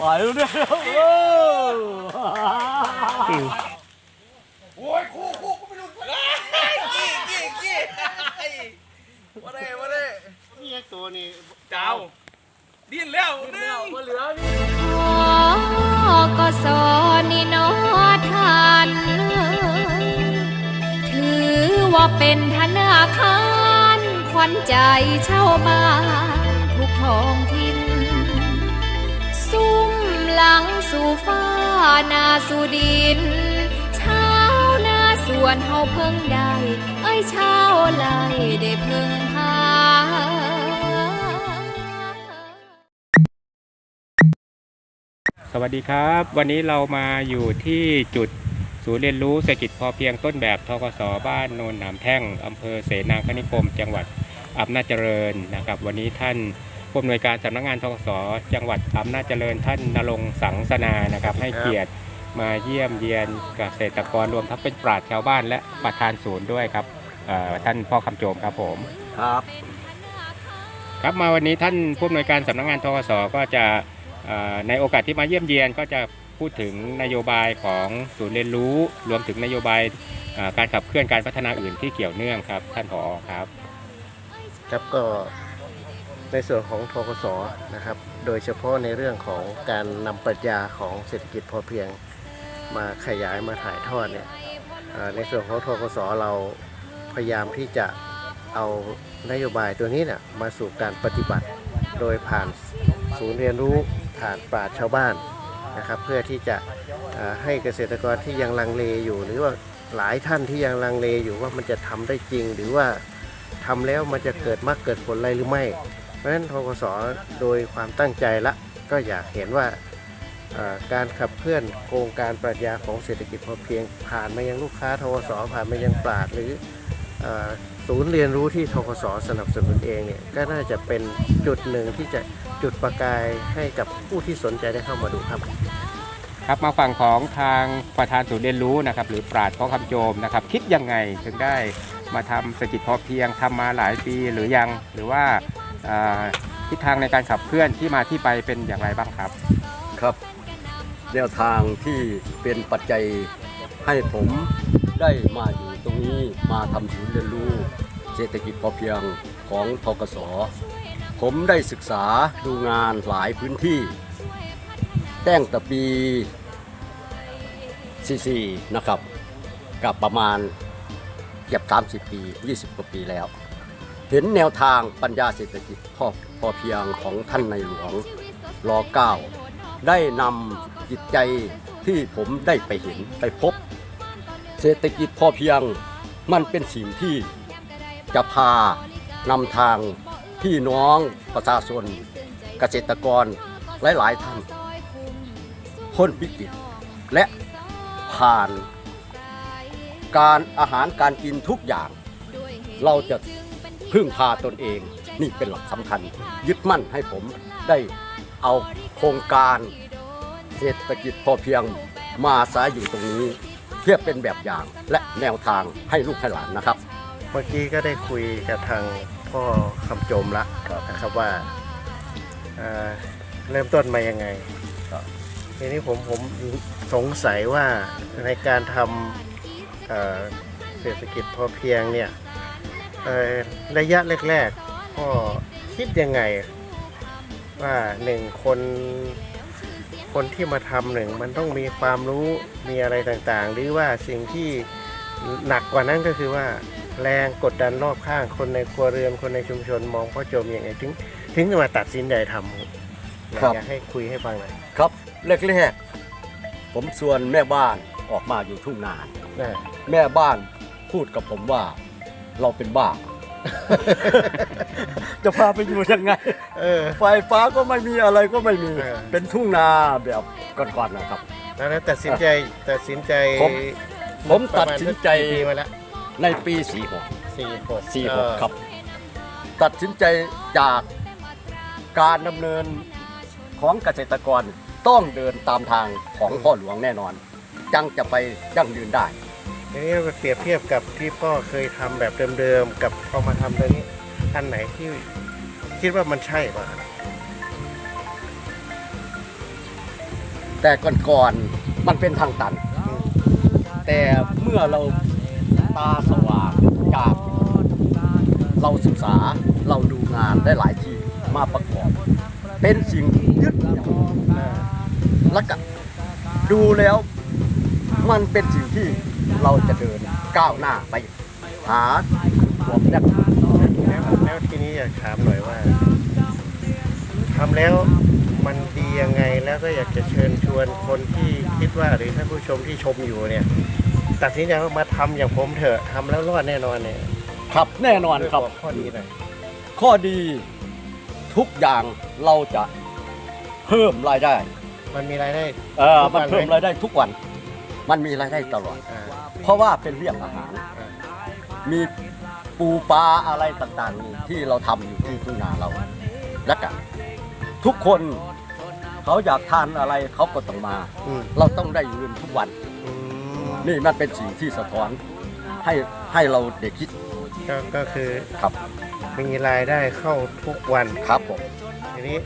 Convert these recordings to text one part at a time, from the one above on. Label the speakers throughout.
Speaker 1: ปล่อยดูด้วยโอ้
Speaker 2: อืม
Speaker 3: โอ้ยคู่คู่กูไม่รู้กี้กี้กี้มาได้มาได้
Speaker 2: นี่ตัวนี้
Speaker 3: เจ้าดิ้นแล้วหนึ่ง
Speaker 1: มาเหลือพี่
Speaker 4: ขอก็สอนี่เนอทันถือว่าเป็นธนาคาร ขวัญใจชาวบ้านทุกท้องถิ่นซุ่มห ลังสู่ฟ้านาสู่ดินชาวนาสวนเฮาเพิ่งได้เอ้ยชาวไล่ได้เพิ่งพา
Speaker 2: สวัสดีครับ วันนี้เรามาอยู่ที่จุดศูนย์เรียนรู้เศรษฐกิจพอเพียงต้นแบบทกสบ้านโนนหนามแท่งอำเภอเสนาคณิคม จังหวัดอำนาจเจริญนะครับ วันนี้ท่าน ผู้อำนวยการสำนักงานทกสจังหวัดอำนาจเจริญท่านนรงค์สังสนานะครับ ให้เกียรติมาเยี่ยมเยียนเกษตรกรรวมทั้งเป็นปราชญ์ชาวบ้านและประธานศูนย์ด้วยครับเอ่อท่านพ่อคำโจมครับผม
Speaker 1: ครับ
Speaker 2: ครับมาวันนี้ท่านผู้อำนวยการสำนักงานทกสก็จะเอ่อในโอกาสที่มาเยี่ยมเยียนก็จะพูดถึงนโยบายของศูนย์เรียนรู้รวมถึงนโยบายเอ่อการขับเคลื่อนการพัฒนาอื่นที่เกี่ยวเนื่องครับ ท่านผอครับ
Speaker 5: ครับก็ ในส่วนของทกสนะครับ โดยเฉพาะในเรื่องของการนำปรัชญาของเศรษฐกิจพอเพียงมาขยายมาถ่ายทอดเนี่ยในส่วนของทกสเราพยายามที่จะเอานโยบายตัวนี้เนี่ยมาสู่การปฏิบัติ โดยผ่านศูนย์เรียนรู้ผ่านปราชชาวบ้านนะครับ เพื่อที่จะให้เกษตรกรที่ยังลังเลอยู่ หรือว่าหลายท่านที่ยังลังเลอยู่ว่ามันจะทำได้จริง หรือว่าทำแล้วมันจะเกิดมากเกิดผลอะไรหรือไม่ เพราะฉะนั้นทกสโดยความตั้งใจละก็อยากเห็นว่าการขับเคลื่อนโครงการปรัชญาของเศรษฐกิจพอเพียงผ่านมายังลูกค้าทกสผ่านมายังปราดหรือศูนย์เรียนรู้ที่ทกสสนับสนุนเองเนี่ยก็น่าจะเป็นจุดหนึ่งที่จะจุดประกายให้กับผู้ที่สนใจได้เข้ามาดูครับ
Speaker 2: ครับมาฝั่งของทางประธานศูนย์เรียนรู้นะครับหรือปราชญ์พ่อคำโจมนะครับ คิดยังไงถึงได้มาทำเศรษฐกิจพอเพียงทำมาหลายปีหรือยังหรือว่า ทิศทางในการขับเคลื่อนที่มาที่ไปเป็นอย่างไรบ้างครับ
Speaker 1: ครับ แนวทางที่เป็นปัจจัยให้ผมได้มาอยู่ตรงนี้มาทำศูนย์เรียนรู้เศรษฐกิจพอเพียงของทกสผมได้ศึกษาดูงานหลายพื้นที่แต้งแต่ปี 44 นะครับ กับประมาณเกือบ30 ปี 20 กว่าปีแล้ว เห็นแนวทางปัญญาเศรษฐกิจพอพอเพียงของท่านในหลวงรอเก้าได้นำจิตใจที่ผมได้ไปเห็นไปพบ เศรษฐกิจพอเพียงมันเป็นสิ่งที่จะพานำทางพี่น้องประชาชนเกษตรกรหลายๆท่านพ้นวิกฤตและผ่านการอาหารการกินทุกอย่าง เราจะ พึ่งพาตนเอง นี่เป็นหลักสำคัญ ยึดมั่นให้ผมได้เอาโครงการเศรษฐกิจพอเพียงมาอายอยู่ตรงนี้ เพื่อเป็นแบบอย่างและแนวทางให้ลูกให้หลานนะครับ
Speaker 5: เมื่อกี้ก็ได้คุยกับทางพ่อคำโจมละนะครับว่าเอ่อเริ่มต้นมายังไงทีนี้ผมผมสงสัยว่าในการทำเอ่อเศรษฐกิจพอเพียงเนี่ย ระยะแรกๆพ่อคิดยังไง ว่าหนึ่งคน คนที่มาทำหนึ่งมันต้องมีความรู้มีอะไรต่างๆ หรือว่าสิ่งที่หนักกว่านั้นก็คือว่าแรงกดดันรอบข้างคนในครัวเรือนคนในชุมชนมองพ่อโจมยังไงถึงถึงจะมาตัดสินใจทำ
Speaker 1: ครับ
Speaker 5: อยากให้คุยให้ฟังหน่อย
Speaker 1: ครับแรกๆผมชวนแม่บ้านออกมาอยู่ทุ่งนา
Speaker 5: นะ
Speaker 1: แม่บ้านพูดกับผมว่า เราเป็นบ้า จะพาไปอยู่ยังไง
Speaker 5: เออ
Speaker 1: ไฟฟ้าก็ไม่มีอะไรก็ไม่มี
Speaker 5: เออ
Speaker 1: เป็นทุ่งนาแบบก่อนๆนะครับ
Speaker 5: แล้วนั้นตัดสินใจตัดสินใจ
Speaker 1: ผม ผมตัดสินใจ
Speaker 5: ประมาณสักกี่ปีมาแล้ว
Speaker 1: ในปี46
Speaker 5: สี่หก
Speaker 1: 46 ครับ ตัดสินใจจากการดำเนินของเกษตรกรต้องเดินตามทางของพ่อหลวงแน่นอน จังจะไปยั่งยืนได้
Speaker 5: ทีนี้เราเปรียบเทียบกับที่พ่อเคยทำแบบเดิมๆกับพอมาทำตัวนี้อันไหนที่คิดว่ามันใช่ป่ะ
Speaker 1: แต่ก่อนๆมันเป็นทางตัน แต่เมื่อเราตาสว่างจากเราศึกษาเราดูงานได้หลายที่มาประกอบ เป็นสิ่งยึดเหนี่ยวและก็ดูแล้วมันเป็นสิ่งที่ เราจะเดินก้าวหน้าไปหาความยั่งยืน
Speaker 5: แล้วแล้วทีนี้อยากถามหน่อยว่าทำแล้วมันดียังไงแล้วก็อยากจะเชิญชวนคนที่คิดว่าหรือท่านผู้ชมที่ชมอยู่เนี่ยตัดสินใจว่ามาทำอย่างผมเถอะทำแล้วรอดแน่นอนเนี่ย
Speaker 1: ครับแน่นอนครับ
Speaker 5: ข้อดีหน่อย
Speaker 1: ข้อดีทุกอย่างเราจะเพิ่มรายได้
Speaker 5: มันมีรายได้
Speaker 1: เออ
Speaker 5: ทุกวั
Speaker 1: มัน
Speaker 5: นไหม
Speaker 1: เพิ่มรายได้ทุกวัน มันมีรายได้ตลอด
Speaker 5: อ่า
Speaker 1: เพราะว่าเป็นเรื่องอาหาร
Speaker 5: อ่า
Speaker 1: มีปูปลาอะไรต่างๆนี่ที่เราทำอยู่ที่ทุ่งนาเราและกันทุกคนเขาอยากทานอะไรเขาก็ต้องมา
Speaker 5: อืม
Speaker 1: เราต้องได้เงินทุกวัน
Speaker 5: อืม
Speaker 1: นี่มันเป็นสิ่งที่สะท้อนให้ให้เราเด็กคิด
Speaker 5: ก็ก็คือ
Speaker 1: ครับ
Speaker 5: มีรายได้เข้าทุกวัน
Speaker 1: ครับผม
Speaker 5: ทีนี้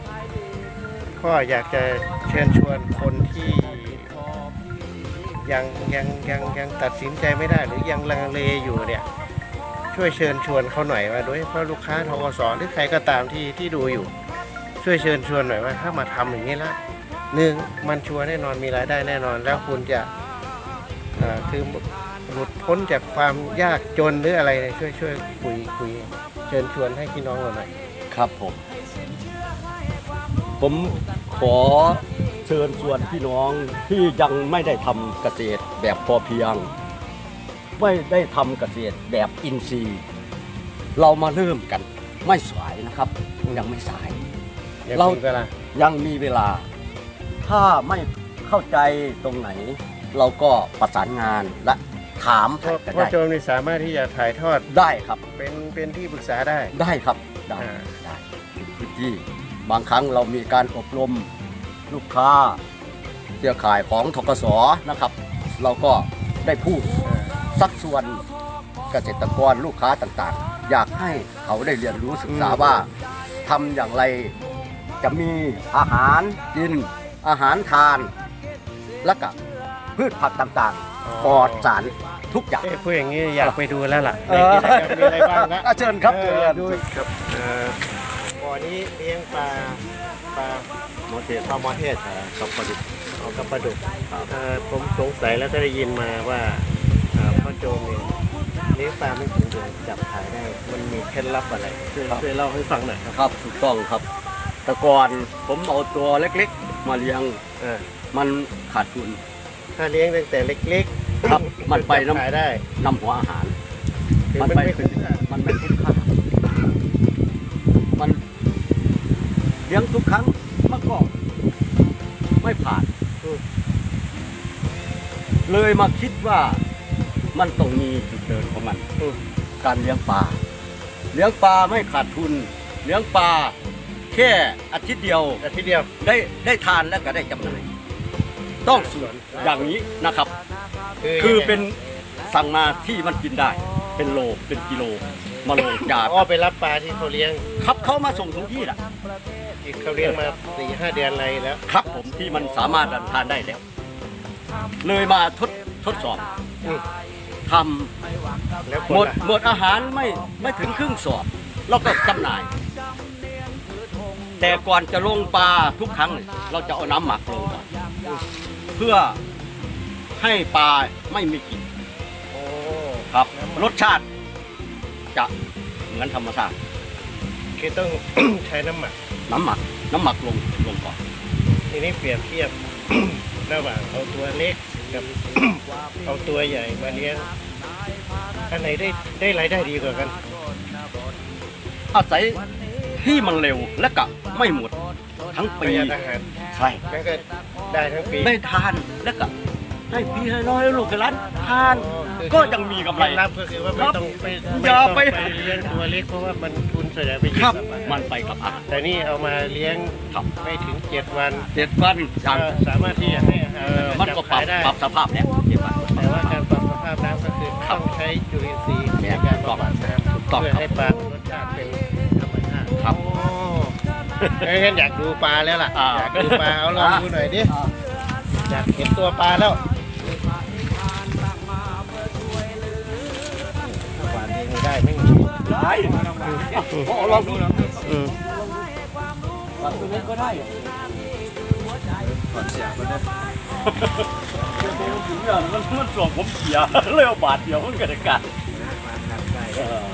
Speaker 5: พ่ออยากจะเชิญชวนคนที่ ยังยังยังยังตัดสินใจไม่ได้หรือยังลังเลอยู่เนี่ยช่วยเชิญชวนเขาหน่อยว่าโดยเฉพาะลูกค้าทกสหรือใครก็ตามที่ที่ดูอยู่ ช่วยเชิญชวนหน่อยว่าถ้ามาทำอย่างนี้ละหนึ่งมันชัวร์แน่นอนมีรายได้แน่นอน แล้วคุณจะคือหลุดพ้นจากความยากจนหรืออะไรเนี่ยช่วยช่วยคุยคุยเชิญชวนให้พี่น้องเราหน่อย
Speaker 1: ครับผม ผมขอ เชิญชวนพี่น้องที่ยังไม่ได้ทำเกษตรแบบพอเพียง ไม่ได้ทำเกษตรแบบอินทรีย์ เรามาเริ่มกันไม่สายนะครับ ยังไม่สาย
Speaker 5: ยัง
Speaker 1: เรา
Speaker 5: มีเวลา
Speaker 1: ยังมีเวลา ถ้าไม่เข้าใจตรงไหน เราก็ประสานงานและถาม
Speaker 5: พ่อ
Speaker 1: กัน
Speaker 5: พ่อ
Speaker 1: ได้
Speaker 5: โจมนี่สามารถที่จะถ่ายทอด
Speaker 1: ได้ครับ
Speaker 5: เป็นเป็นที่ปรึกษาได้
Speaker 1: ได้ครับได้
Speaker 5: อ่า
Speaker 1: ได้พื้นที่บางครั้งเรามีการอบรม ลูกค้าเครือข่ายของทกสนะครับ เราก็ได้พูดสักส่วนเกษตรกรลูกค้าต่างๆ อยากให้เขาได้เรียนรู้ศึกษาว่าทำอย่างไรจะมีอาหารกินอาหารทาน และก็พืชผักต่างๆปลอดสารทุกอย่าง
Speaker 5: เอ้ยพูดอย่างนี้อยากไปดูแล้วล่ะ
Speaker 1: เอ
Speaker 5: ใน
Speaker 1: อ
Speaker 5: กิจกรรมมีอะไรบ้างนะ
Speaker 1: อะเชิญครับ
Speaker 5: เอ
Speaker 1: เชิ
Speaker 5: อ
Speaker 1: ญ
Speaker 5: ดูครับเอ่อบ่อนี้เลี้ยงปลาปลา
Speaker 1: โมเทศปลาโมเทศครับประดิษฐ์
Speaker 5: เอากระปลาดุกเอ่อผมสงสัยแล้วก็ได้ยินมาว่าเอ่อพ่อโจมเนี่ยเลี้ยงปลาไม่ถึงเดือนจับขายได้ มันมีเคล็ดลับอะไรช่วยช่วยเล่าให้ฟังหน่อยครับ
Speaker 1: ครับถูกต้องครับ แต่ก่อนผมเอาตัวเล็กๆ มาเลี้ยง
Speaker 5: เออ
Speaker 1: มันขาดทุน
Speaker 5: ถ้าเลี้ยงตั้งแต่เล็กๆ
Speaker 1: ครับมันไปน้ำ
Speaker 5: ขายได้
Speaker 1: นำหัวอาหาร
Speaker 5: คือ
Speaker 1: มัน
Speaker 5: มัน
Speaker 1: ไป
Speaker 5: ไม่
Speaker 1: เป็
Speaker 5: คุ้
Speaker 1: น
Speaker 5: มค่า
Speaker 1: มันไม่คุ้มค่ามันเลี้ยงทุกครั้งมัน ก็ไม่ผ่านเลยมาคิดว่ามันต้องมีจุดเดินของมัน
Speaker 5: อืม
Speaker 1: การเลี้ยงปลาเลี้ยงปลาไม่ขาดทุน เลี้ยงปลาแค่อาทิตย์เดียว
Speaker 5: แต่ทีเดียว
Speaker 1: ได้ได้ทานแล้วก็ได้จำหน่ายต้องสวนอย่างนี้นะครับ คือเป็นสั่งมาที่มันกินได้ เป็นโลเป็นกิโลมาโลจาก
Speaker 5: อ๋อไปรับปลาที่เขาเลี้ยง
Speaker 1: ครับเขามาส่งถึงที่แหละ
Speaker 5: ที่เขาเลี้ยงมาสี่ห้าเดือนอะไรแล้ว
Speaker 1: ครับผมที่มันสามารถทานได้แล้ว เลยมาทดทดสอบ
Speaker 5: อืม
Speaker 1: ท
Speaker 5: แล้วคำ
Speaker 1: หมด
Speaker 5: นละ
Speaker 1: หมดอาหารไม่ไม่ถึงครึ่งสอบเราก็จำหน่าย แต่ก่อนจะลงปลาทุกครั้งเนี่ยเราจะเอาน้ำหมักลงก่อนเพื่อให้ปลาไม่มีกลิ่น
Speaker 5: โอ้
Speaker 1: ค รับรสชาติ จะเหมือนธรรมชาติ
Speaker 5: คือต้อง ใช้น้ำหมัก
Speaker 1: น้ำหมัก น้ำหมักลงลงก่อน
Speaker 5: ทีนี้เปรียบเทียบ ระหว่างเอาตัวเล็กกับ เอาตัวใหญ่มาเลี้ยงอันไหนได้ได้รายได้ดีกว่ากัน
Speaker 1: อาศัยที่มันเร็วและกะไม่หมด ทั้ง
Speaker 5: ป
Speaker 1: ปี
Speaker 5: ระหยัดอาหาร
Speaker 1: ใช่
Speaker 5: แล้วก็ได้ทั้งปี
Speaker 1: ได้ทานและกะให้พี่ให้น้อยลูกให้ร้านทาน
Speaker 5: คือ
Speaker 1: ก็ยังมีกำไร
Speaker 5: เคล็ดลับก็คือว่าไม่ต้องไป
Speaker 1: อย่าไป
Speaker 5: ม่ต้องเลี้ยงตัวเล็กเพราะว่ามันทุนส่วนใหญ่ไป
Speaker 1: ครับ
Speaker 5: ยี่สิบ
Speaker 1: มันไปกับอาหาร
Speaker 5: แต่นี่เอามาเลี้ยง
Speaker 1: ครับ
Speaker 5: ไม่ถึงเจ็ดวัน
Speaker 1: เจ็ดวันอย่าง
Speaker 5: ก็สามารถที่จะให้อาหาร
Speaker 1: เออมันก็ปรับ
Speaker 5: จัขายได้
Speaker 1: ปรับสภาพแล้วเจ็ดวัน
Speaker 5: แต่ว่าการปรับสภาพน้ำก็คือต้องใช้จุลินทรีย์ในการบำบัดน้ำ
Speaker 1: ถูกต้อง
Speaker 5: เพื่อ
Speaker 1: ครับ
Speaker 5: ให้ปลามีรสชาติเป็นธรรมชาติ
Speaker 1: ครับ
Speaker 5: โอ้งั้นอยากดูปลาแล้วล่ะ
Speaker 1: อ่า
Speaker 5: อยากดูปลาเอาลองดูหน่อยดิอยากเห็นตัวปลาแล้วหว ไม่ได้ไม่
Speaker 1: ได้โอ้ลองดู
Speaker 5: อืม
Speaker 1: ฟังตัวนี้ก็ได้ถึงอย่างมันมันส่งผมเสียเลยเอาบาทเดียวมันก็ได้กันเออ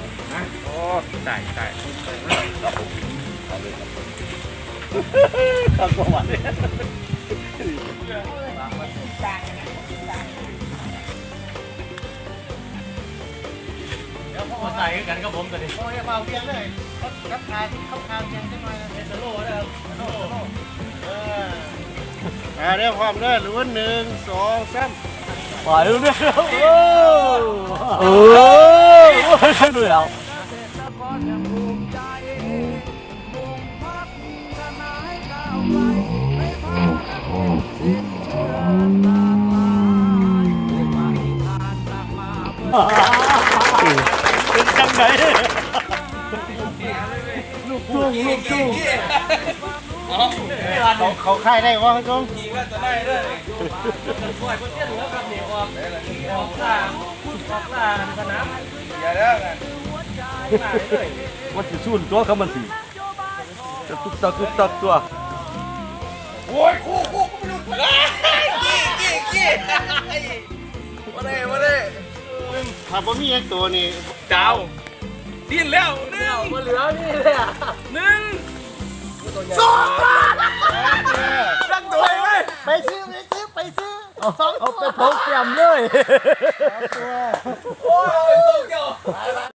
Speaker 2: โอ้ใส่ใส่
Speaker 1: ข้าวสวัสดี
Speaker 3: เดี๋ยวพ่อใส่กันกับผมกันดิ
Speaker 5: โอ้ยเบาเพียงเลยรับทานเข้าทางยังได้ไหม
Speaker 3: เป็นสโลว์นะครับสโลว์
Speaker 5: เอออ่าเรียกความเด้อหรือว่าหนึ่งสองสาม
Speaker 1: ปล่อยดูเนี่ยโอ้โอ้ใช่ด้วยแล้วเป็นจัง ไหนลูกทุ่งลูกทุ่ง
Speaker 5: เขาเขาค่ายได้วะคุณผู้ชม
Speaker 3: ขี่ก็จะได้เลยปล่อยคนเตี้ยเหลือครับนี่ออกออกล่างออกล่างสนามอย่าแล้วกัน
Speaker 1: มันจะสู้ตัวเขามันสิจะตุ๊กตักตุ๊กตักตัว
Speaker 3: โอ้ยคู่คู่กูไม่รู้กี่กี่กี่มาได้มาได้
Speaker 5: ถ้าผมมีไอ้ตัวนี่
Speaker 3: เจ้า ดิ้นแล้วหนึ่งมาเหลือนี่เลยอะหนึ่งสองตั้งตัวไหม
Speaker 5: ไปซื้อไปซื้อไปซื้อ
Speaker 1: เอาไปพกเตรียมเลย
Speaker 5: ตัว
Speaker 3: โอ้ยตัวเกี่ยว